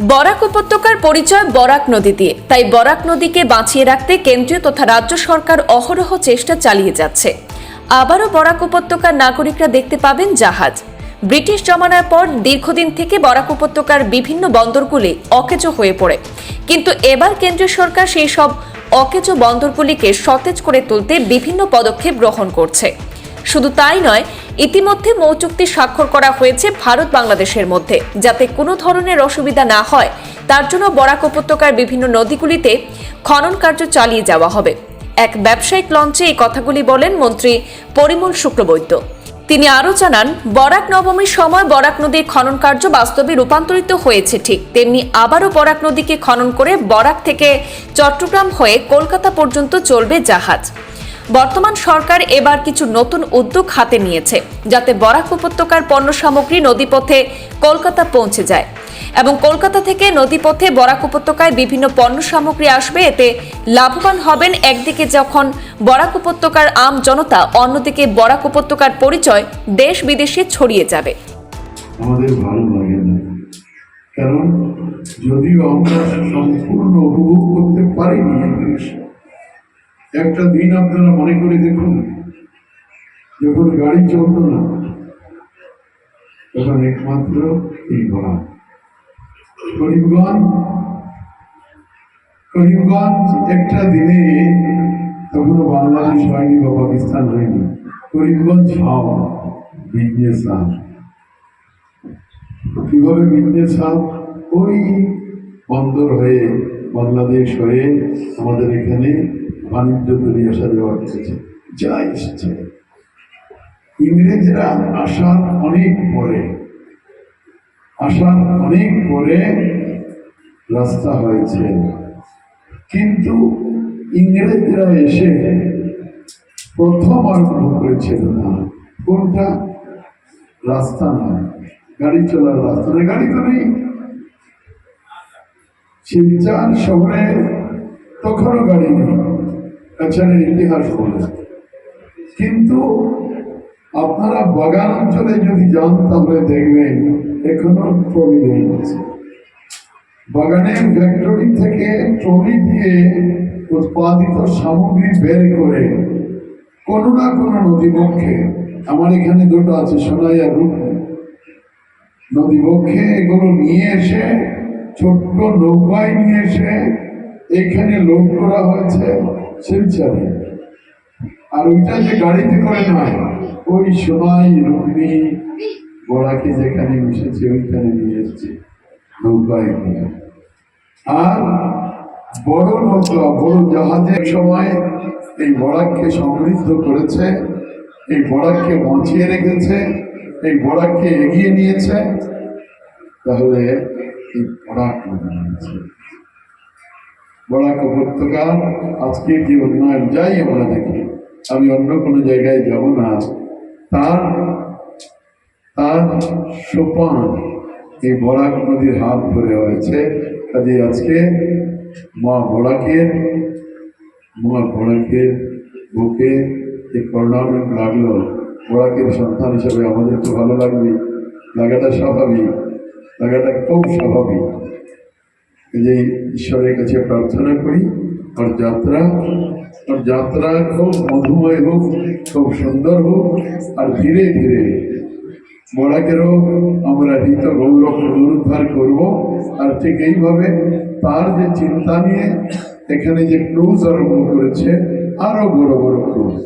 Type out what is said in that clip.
বরাক উপত্যকার পরিচয় বরাক নদী দিয়ে। তাই বরাক নদীকে বাঁচিয়ে রাখতে কেন্দ্রীয় তথা রাজ্য সরকার অহরহ চেষ্টা চালিয়ে যাচ্ছে। আবারও বরাক উপত্যকার নাগরিকরা দেখতে পাবেন জাহাজ। ব্রিটিশ জমানার পর দীর্ঘদিন থেকে বরাক উপত্যকার বিভিন্ন বন্দরগুলি অকেজো হয়ে পড়ে। কিন্তু এবার কেন্দ্রীয় সরকার সেই সব অকেজো বন্দরগুলিকে সতেজ করে তুলতে বিভিন্ন পদক্ষেপ গ্রহণ করছে। শুধু তাই নয়, ইতিমধ্যে মৌচুক্তি স্বাক্ষর করা হয়েছে ভারত বাংলাদেশের মধ্যে। যাতে কোনো ধরনের অসুবিধা না হয়, তার জন্য বরাক উপত্যকার বিভিন্ন নদীগুলিতে খনন কার্য চালিয়ে যাওয়া হবে। এক ব্যবসায়িক লঞ্চে এই কথাগুলি বলেন মন্ত্রী পরিমল শুক্লবৈদ্য। তিনি আরও জানান, বরাক নবমীর সময় বরাক নদীর খনন কার্য বাস্তবে রূপান্তরিত হয়েছে ঠিক তেমনি আবারও বরাক নদীকে খনন করে বরাক থেকে চট্টগ্রাম হয়ে কলকাতা পর্যন্ত চলবে জাহাজ। বর্তমান সরকার এবার কিছু নতুন উদ্যোগ হাতে নিয়েছে, যাতে বরাক উপত্যকার পণ্য সামগ্রী নদীপথে কলকাতা পৌঁছে যায়। এবং কলকাতা থেকে নদীপথে বরাক উপত্যকায় বিভিন্ন পণ্য সামগ্রী আসবে, এতে লাভবান হবেন একদিকে যখন বরাক উপত্যকার আম জনতা, অন্যদিকে বরাক উপত্যকার পরিচয় দেশ বিদেশে ছড়িয়ে যাবে। আমাদের ভালো লাগে না। কারণ যদিও আমরা সম্পূর্ণ উপভোগ করতে পারিনি একটা দিন আপনারা মনে করে দেখুন যখন গাড়ি চলতো না। তখন একমাত্র এই ঘোড়া করিমগঞ্জ করিমগঞ্জ একটা দিনে তখন বাংলাদেশ হয়নি বা পাকিস্তান হয়নি। করিমগঞ্জ হাও বিজনেস হাব কীভাবে বিজনেস হাব ওই বন্দর হয়ে, বাংলাদেশ হয়ে আমাদের এখানে বাণিজ্য তৈরি আসা এসেছে। যা এসেছে। ইংরেজরা আসার অনেক পরে আসার অনেক পরে রাস্তা হয়েছে। কিন্তু ইংরেজরা এসে প্রথম আরম্ভ করেছিল না। কোনটা? রাস্তা নয়। গাড়ি চলার রাস্তা নয়। গাড়ি তো নেই। শিলচর শহরে তখনও গাড়ি নেই। তাছাড়া ইতিহাস বলে কিন্তু আপনারা বাগান অঞ্চলে যদি যান, তাহলে দেখবেন এখনও ট্রলি গেছে। বাগানের ফ্যাক্টরি থেকে ট্রলি দিয়ে উৎপাদিত সামগ্রী বের করে কোনো না কোনো নদীবক্ষে, আমার এখানে দুটো আছে, সোনাই আর রূপে নদীবক্ষে এগুলো নিয়ে এসে, ছোট্ট নৌকায় নিয়ে এসে, এখানে লোড করা হয়েছে। শিলচরে আর ওইটা যে গাড়িতে করে নয় ওই সোনাই রুকনি বড়াকে যেখানে মিশেছে, ওইখানে নিয়ে এসছে, নৌকায় করে আর বড় নৌকা, বড় জাহাজের সময় এই বরাককে সমৃদ্ধ করেছে, এই বরাককে বাঁচিয়ে রেখেছে, এই বরাককে এগিয়ে নিয়েছে, তাহলে এই বরাক নিয়েছে বরাক উপত্যকা আজকের যে উন্নয়ন? যাই আমরা দেখি। আমি অন্য কোনো জায়গায় যাব না। তার তার সোপান এই বরাক নদীর হাত ধরে হয়েছে। কাজে আজকে মা বরাকের মা বরাকের বুকে যে করোনামেন্ট লাগল, বরাকের সন্তান হিসেবে আমাদের তো ভালো লাগবে। লাগাটা স্বাভাবিক। লাগাটা খুব স্বাভাবিক। যে ঈশ্বরের কাছে প্রার্থনা করি আর যাত্রা আর যাত্রা খুব মধুময় হোক, খুব সুন্দর হোক, আর ধীরে ধীরে বড়াকেরও আমরা হৃত গৌরব পুনরুদ্ধার করব। আর ঠিক এইভাবে তার যে চিন্তা নিয়ে এখানে যে ক্রুজ আরম্ভ করেছে, আরও বড় বড় ক্রুজ